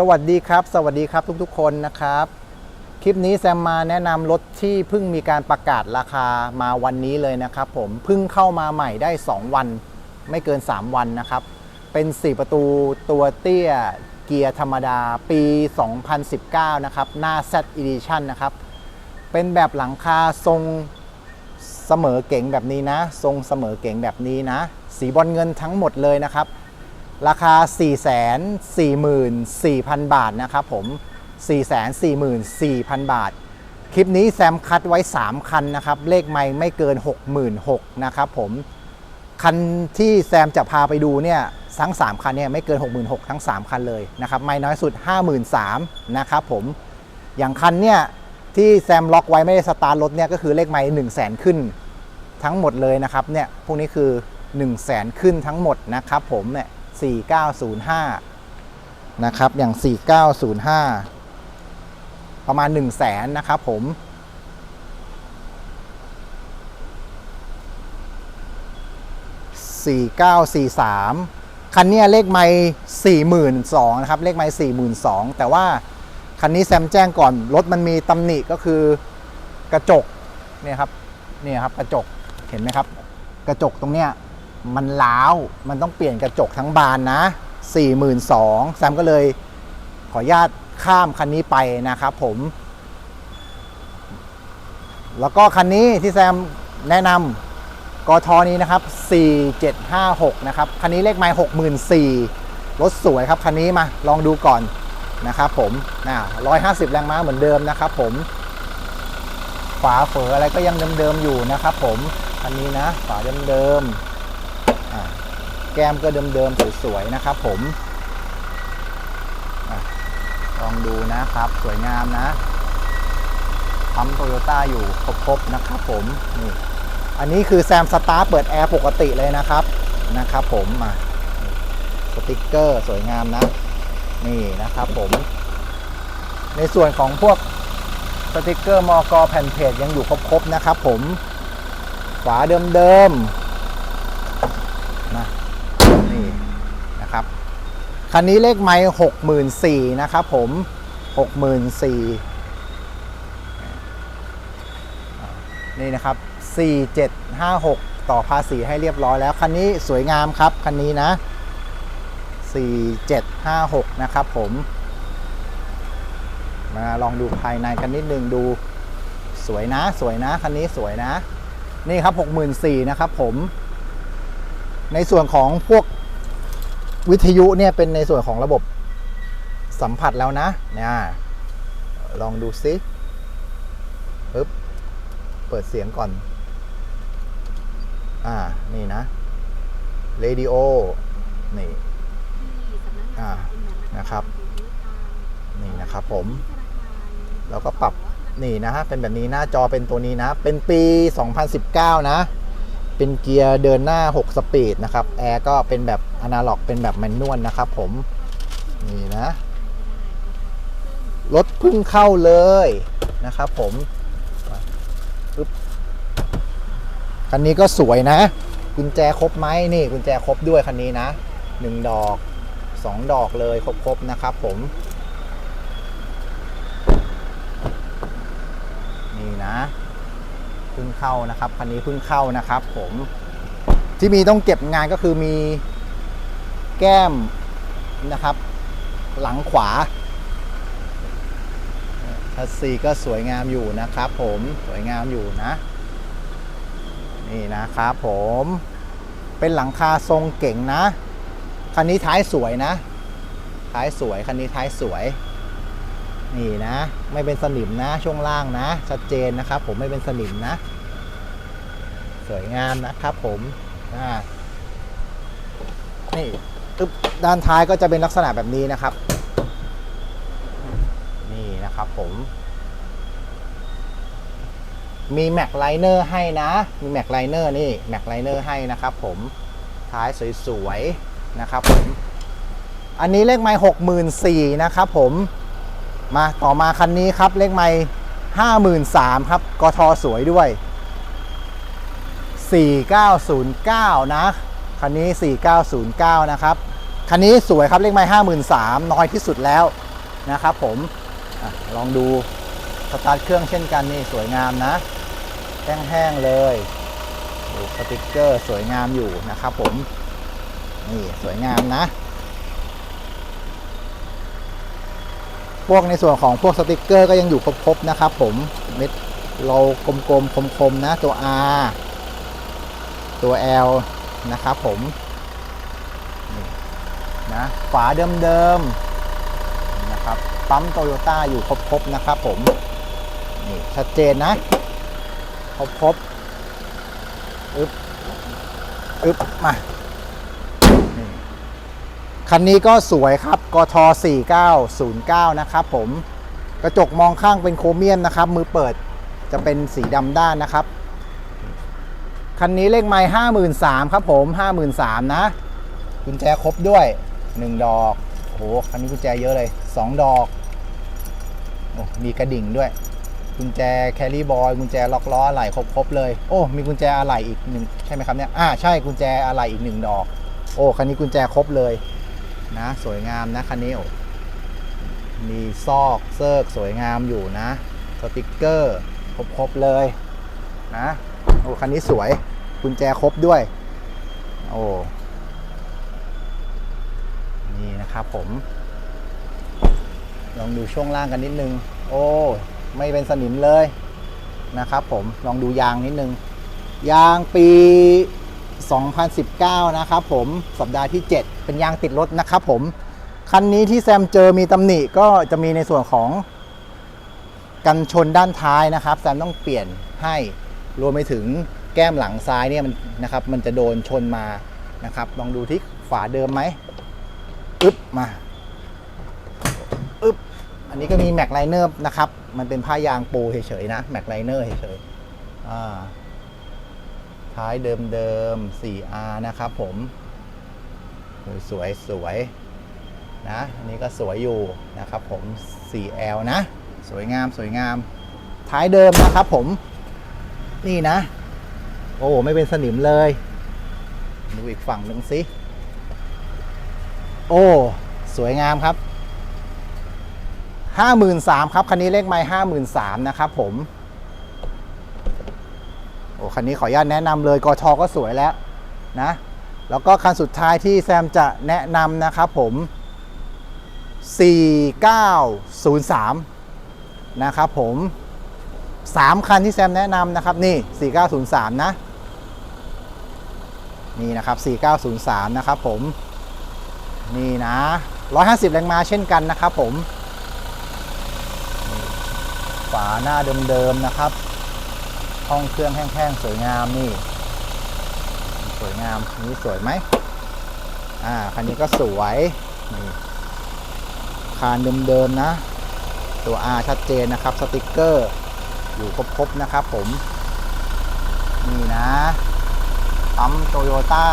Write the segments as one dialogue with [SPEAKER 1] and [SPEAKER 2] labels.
[SPEAKER 1] สวัสดีครับ สวัสดีครับทุกๆคนนะครับ คลิปนี้แซมมาแนะนำรถที่เพิ่งมีการประกาศราคามาวันนี้เลยนะครับผมเพิ่งเข้ามาใหม่ได้ 2 วัน ไม่เกิน 3 วันนะครับ เป็น 4 ประตูตัวเตี้ยเกียร์ธรรมดาปี 2019 นะครับ หน้า Z Edition นะครับ เป็นแบบหลังคาทรงเสมอเก๋งแบบนี้นะ ทรงเสมอเก๋งแบบนี้นะ สีบอลเงินทั้งหมดเลยนะครับ ราคา 444,000 บาทนะครับผม 444,000 บาท คลิปนี้แซมคัดไว้ 3 คันนะครับ เลขไม่ไม่เกิน 66,000นะครับผม คันที่แซมจะพาไปดูเนี่ยทั้ง 3 คันเนี่ยไม่เกิน 66,000ทั้ง 3 คันเลยนะครับ ไม่น้อยสุด 53,000นะครับผม อย่างคันเนี่ยที่แซมล็อกไว้ไม่ได้สตาร์ทรถเนี่ยก็คือเลขไม่1 0 0 0 0แสนขึ้นทั้งหมดเลยนะครับเนี่ยพวกนี้คือ 1 0 0 0 0แสนขึ้นทั้งหมดนะครับผมเนี่ย 4905 นะครับ อย่าง 4905 ประมาณ 1 0 0 0 0แสนนะครับผม 4943 คันนี้เลขไม่42,000นะครับ เลขไม่42,000 แต่ว่าคันนี้แซมแจ้งก่อน รถมันมีตำหนิก็คือกระจกเนี่ยครับเนี่ยครับกระจกเห็นไหมครับ กระจกตรงเนี้ย มันล้าว มันต้องเปลี่ยนกระจกทั้งบานนะ 42,000แซมก็เลยขออนุญาตข้ามคันนี้ไปนะครับผม แล้วก็คันนี้ที่แซมแนะนำกทนี้นะครับ 4756 นะครับ คันนี้เลขไมล์64,000รถสวยครับ คันนี้มาลองดูก่อนนะครับผมนะ150 แรงม้าเหมือนเดิมนะครับผม ฝาเฝออะไรก็ยังเดิมๆอยู่นะครับผม คันนี้นะ ฝาเดิมๆ แก้มก็เดิมๆสวยๆนะครับผมอลองดูนะครับสวยงามนะปั๊มโตโยต้าอยู่ครบๆนะครับผมนี่อันนี้คือแซมสตาร์เปิดแอร์ปกติเลยนะครับนะครับผมมาสติกเกอร์สวยงามนะ นี่นะครับผม ในส่วนของพวกสติกเกอร์มอกอแผ่นเพจยังอยู่ครบๆนะครับผม ฝาเดิมๆนะนี่ นะครับคันนี้เลขไม้หกหมื่นสี่นะครับผมหกหมื่นสี่นี่นะครับสี่เจ็ดห้าหกต่อภาษีให้เรียบร้อยแล้ว คันนี้สวยงามครับ คันนี้นะสี่เจ็ดห้าหกนะครับผม มาลองดูภายในกันนิดนึงดูสวยนะ สวยนะ คันนี้สวยนะ นี่ครับ64,000นะครับผม ในส่วนของพวก วิทยุเนี่ยเป็นในส่วนของระบบสัมผัสแล้วนะเนี่ยลองดูซิปึ๊บเปิดเสียงก่อน อ่า นี่นะเรดิโอ นี่ อ่า นะครับ นี่นะครับผม แล้วก็ปรับ นี่นะฮะ เป็นแบบนี้หน้าจอเป็นตัวนี้นะ เป็นปี 2019 นะ เป็นเกียร์เดินหน้า 6 สปีดนะครับแอร์ก็เป็นแบบอนาล็อกเป็นแบบแมนนวลนะครับผม นี่นะรถพึ่งเข้าเลยนะครับผมคันนี้ก็สวยนะ กุญแจครบไหมนี่กุญแจครบด้วยคันนี้นะหนึ่งดอกสองดอกเลยครบๆนะครับผม นี่นะ เพิ่งเข้านะครับคันนี้เพิ่งเข้านะครับ ผมที่มีต้องเก็บงานก็คือมีแก้มนะครับ หลังขวาทัสซีก็สวยงามอยู่นะครับ ผมสวยงามอยู่นะ นี่นะครับผมเป็นหลังคาทรงเก่งนะ คันนี้ท้ายสวยนะ ท้ายสวย คันนี้ท้ายสวย นี่นะ ไม่เป็นสนิมนะช่วงล่างนะ ชัดเจนนะครับ ผมไม่เป็นสนิมนะ สวยงามนะครับผมนี่ด้านท้ายก็จะเป็นลักษณะแบบนี้นะครับ นี่นะครับผม มีแม็กไลเนอร์ให้นะ มีแม็กไลเนอร์นี่แม็กไลเนอร์ให้นะครับผมท้ายสวยๆนะครับผม อันนี้เลขไม้หกหมื่นสี่นะครับผม มาต่อมาคันนี้ครับเลขไม้ห้าหมื่นสามครับกทสวยด้วย 4909 นะ คันนี้ 4909 นะครับ คันนี้สวยครับเลขไม้53,000น้อยที่สุดแล้วนะครับผมอลองดูสตาร์ทเครื่องเช่นกันนี่สวยงามนะ แห้งๆเลยดูสติกเกอร์สวยงามอยู่นะครับผม นี่สวยงามนะ พวกในส่วนของพวกสติกเกอร์ก็ยังอยู่ครบๆนะครับผมเม็ดเรากลมๆคมๆนะตัว R ตัว L นะครับผมนี่นะฝาเดิมๆนะครับปั๊มโตโยต้าอยู่ครบๆนะครับผมนี่ชัดเจนนะ ครบๆอึบอึบมา คันนี้ก็สวยครับกท4909 นะครับผม กระจกมองข้างเป็นโครเมียมนะครับ มือเปิดจะเป็นสีดำด้านนะครับ คันนี้เลขไม้ห้าหมื่นสามครับผมห้าหมื่นสามนะ กุญแจครบด้วยหนึ่งดอกโอ้โหคันนี้กุญแจเยอะเลยสองดอกโอ้มีกระดิ่งด้วย กุญแจแคลรี่บอยกุญแจล็อกล้ออะไหล่ครบครบเลย โอ้ มีกุญแจอะไหล่อีกหนึ่งใช่ไหมครับเนี่ย อ่า ใช่กุญแจอะไหล่อีกหนึ่งดอก โอ้ คันนี้กุญแจครบเลย นะสวยงามนะคันนี้มีซอกเซิร์กสวยงามอยู่นะสติกเกอร์ครบครบเลยนะโอ้คันนี้สวยกุญแจครบด้วย โอ้นี่นะครับผม ลองดูช่วงล่างกันนิดนึง โอ้ไม่เป็นสนิมเลยนะครับผมลองดูยางนิดนึง ยางปี 2019 นะครับผมสัปดาห์ที่ 7 เป็นยางติดรถนะครับผม คันนี้ที่แซมเจอมีตำหนิก็จะมีในส่วนของกันชนด้านท้ายนะครับแซมต้องเปลี่ยนให้รวมไปถึงแก้มหลังซ้ายเนี่ยมันนะครับมันจะโดนชนมานะครับลองดูที่ฝาเดิมไหมอึ๊บมาอึ๊บอันนี้ก็มีแม็กไลเนอร์นะครับ มันเป็นผ้ายางปูเฉยๆนะแม็กไลเนอร์เฉยๆอ่า ท้ายเดิมๆ 4R นะครับผม สวยๆสวยนะอันนี้ก็สวยอยู่นะครับผม 4L นะ สวยงามสวยงาม ท้ายเดิมนะครับผม นี่นะ โอ้ไม่เป็นสนิมเลย ดูอีกฝั่งหนึ่งสิ โอ้ สวยงามครับห้าหมื่นสามครับ คันนี้เลขไม้ห้าหมื่นสามนะครับผม คันนี้ขออนุญาตแนะนำเลยกทก็สวยแล้วนะ แล้วก็คันสุดท้ายที่แซมจะแนะนำนะครับผม 4903 นะครับผม 3 คันที่แซมแนะนำนะครับนี่ 4903 นะนี่นะครับ 4903 นะครับผม นี่นะ 150 แรงม้าเช่นกันนะครับผม ฝาหน้าเดิมๆนะครับ ห้องเครื่องแห้งๆสวยงามนี่ สวยงามนี่สวยไหมอ่าคันนี้ก็สวยนี่คานเดิมๆนะ ตัว R ชัดเจนนะครับสติกเกอร์ อยู่ครบๆนะครับผม นี่นะปั๊มโตโยต้า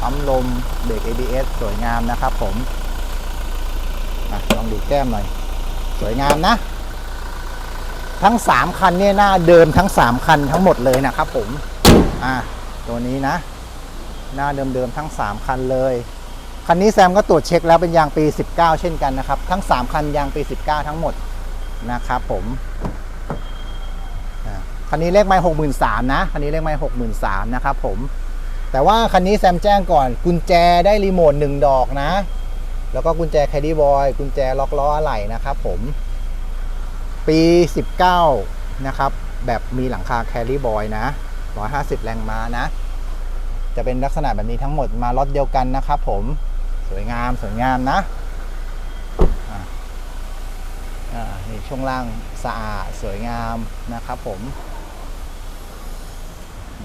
[SPEAKER 1] ปั๊มลมเบรก ABS สวยงามนะครับผมอลองดูแก้มหน่อย สวยงามนะ ทั้ง 3 คันเนี่ยหน้าเดิมทั้ง 3 คันทั้งหมดเลยนะครับผม อ่า ตัวนี้นะ หน้าเดิมๆทั้ง 3 คันเลย คันนี้แซมก็ตรวจเช็คแล้วเป็นยางปี 19 เช่นกันนะครับ ทั้ง 3 คันยางปี 19 ทั้งหมดนะครับผมคันนี้เลขไม้หกหมื่นสามนะ คันนี้เลขไม้หกหมื่นสามนะครับผม แต่ว่าคันนี้แซมแจ้งก่อนกุญแจได้รีโมทหนึ่งดอกนะ แล้วก็กุญแจแคดดี้บอย กุญแจล็อกล้ออะไหล่นะครับผม ปี 19 นะครับ แบบมีหลังคาแครี่บอยนะ 150 แรงม้านะ จะเป็นลักษณะแบบนี้ทั้งหมดมาล็อตเดียวกันนะครับผมสวยงามสวยงามนะอ่าอ่านี่ช่วงล่างสะอาดสวยงามนะครับผม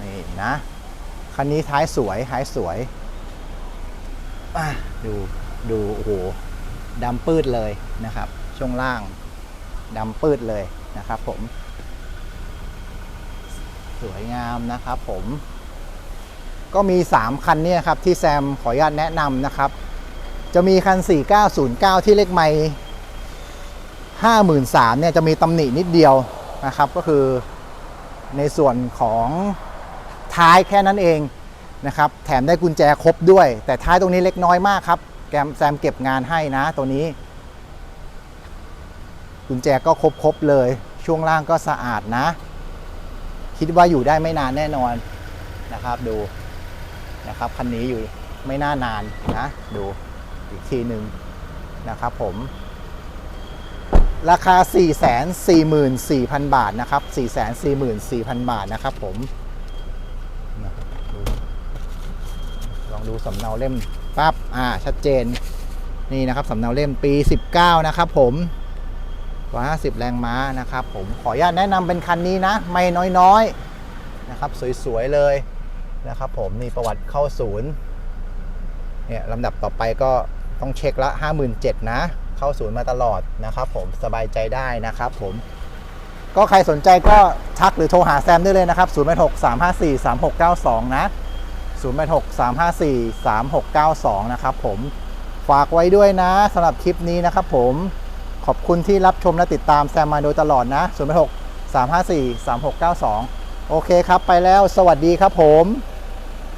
[SPEAKER 1] นี่นะ คันนี้ท้ายสวยท้ายสวยอะดูดูโอ้โหดำปืดเลยนะครับ ช่วงล่าง ดำปืดเลยนะครับผม สวยงามนะครับผม ก็มี 3 คันเนี่ยครับที่แซมขออนุญาตแนะนำนะครับ จะมีคัน 4909 ที่เลขไม่53,000เนี่ยจะมีตำหนินิดเดียวนะครับ ก็คือในส่วนของท้ายแค่นั้นเองนะครับ แถมได้กุญแจครบด้วย แต่ท้ายตรงนี้เล็กน้อยมากครับ แกมแซมเก็บงานให้นะตัวนี้ กุญแจก็ครบๆเลย ช่วงล่างก็สะอาดนะ คิดว่าอยู่ได้ไม่นานแน่นอนนะครับดูนะครับคันนี้อยู่ไม่น่านานนะดูอีกทีหนึ่งนะครับผมราคา 444,000 บาทนะครับ 444,000 บาทนะครับผมนะครับดูลองดูสำเนาเล่มปั๊บ อ่า ชัดเจน นี่นะครับสำเนาเล่มปี 19 นะครับผม 150 แรงม้านะครับผมขออนุญาตแนะนำเป็นคันนี้นะ ไม่น้อยๆนะครับ สวยๆเลยนะครับผมนี่ประวัติเข้าศูนย์เนี่ยลำดับต่อไปก็ต้องเช็คละ 57,000นะ เข้าศูนย์มาตลอดนะครับผมสบายใจได้นะครับผมก็ใครสนใจก็ทักหรือโทรหาแซมได้เลยนะครับ 086 354 3692 นะ 086 354 3692 นะครับผม ฝากไว้ด้วยนะสำหรับคลิปนี้นะครับผม ขอบคุณที่รับชมและติดตามแซมมาโดยตลอดนะ 0 6 3 5 4 3 6 9 2 โอเคครับ ไปแล้ว สวัสดีครับผม